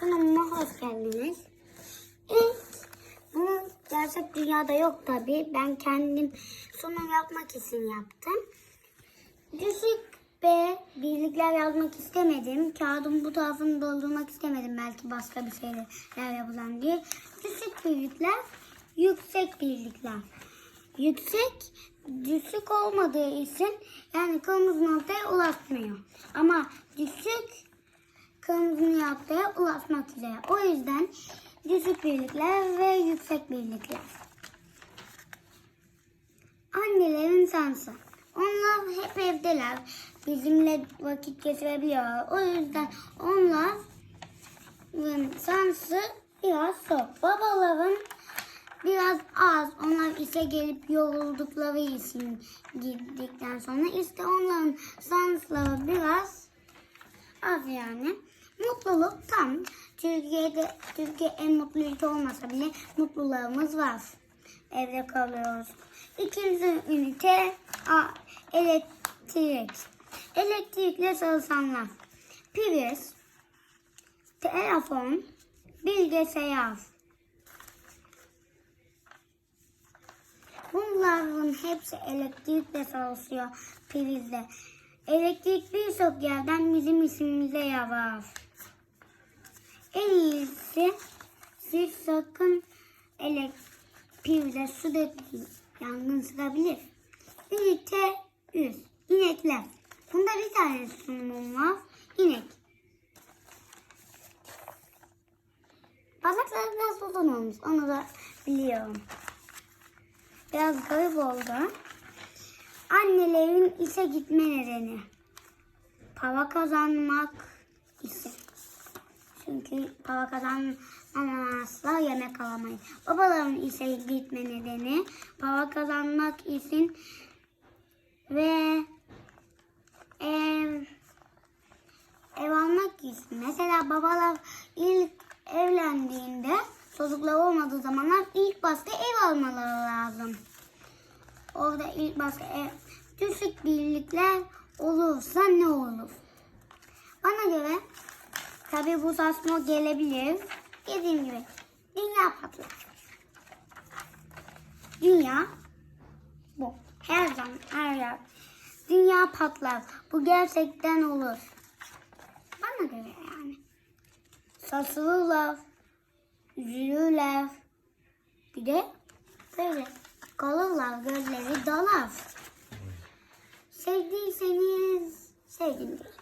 Sunumuma hoş geldiniz. İlk bunu gerçek dünyada yok tabi. Ben kendim sunum yapmak için yaptım. Düşük B birlikler yazmak istemedim. Kağıdın bu tarafını doldurmak istemedim. Belki başka bir şeyler yapılan diye. Düşük birlikler, yüksek birlikler. Yüksek, düşük olmadığı için yani kırmızı noktaya ulaşmıyor. Ama düşük kırmızı noktaya ulaşmak üzere. O yüzden düşük birlikler ve yüksek birlikler. Annelerin şansı. Onlar hep evdeler. Bizimle vakit geçirebiliyorlar. O yüzden onların şansı biraz zor. Babaların biraz az. Onlar işe gelip yoruldukları için gittikten sonra işte onların şansları biraz az yani. Mutluluk tam. Türkiye'de Türkiye en mutlu ülke olmasa bile mutluluğumuz var. Evde kalıyoruz. İkinci ünite a, elektrik. Elektrikle çalışanlar. Priz, telefon, bilgisayar. Bunların hepsi elektrikle çalışıyor prizle. Elektrik birçok yerden bizim ismimize yarar. En iyisi siz sakın elektrikle su dökmeyin. Yangın çıkabilir. Ünite 100. İnekler. Bunda bir tane sunumum var. İnek. Bacakları biraz uzun olmuş. Onu da biliyorum. Biraz garip oldu. Annelerin işe gitme nedeni. Para kazanmak için. Çünkü para kazanmazsa yemek alamayız. Babaların işe gitme nedeni para kazanmak için ve ev ev almak için. Mesela babalar ilk evlendiğinde çocuklar olmadığı zamanlar ilk başta ev almaları lazım. Orada ilk başta ev, düşük birlikler olursa ne olur? Bana göre tabi bu saçma gelebilir. Dediğim gibi dünya patlar. Dünya bu. Her zaman her yer. Dünya patlar. Bu gerçekten olur. Bana göre yani. Sarsılırlar. Üzülürler. Bir de böyle kalırlar. Gözleri dalar. Sevdiyseniz sevdim diye.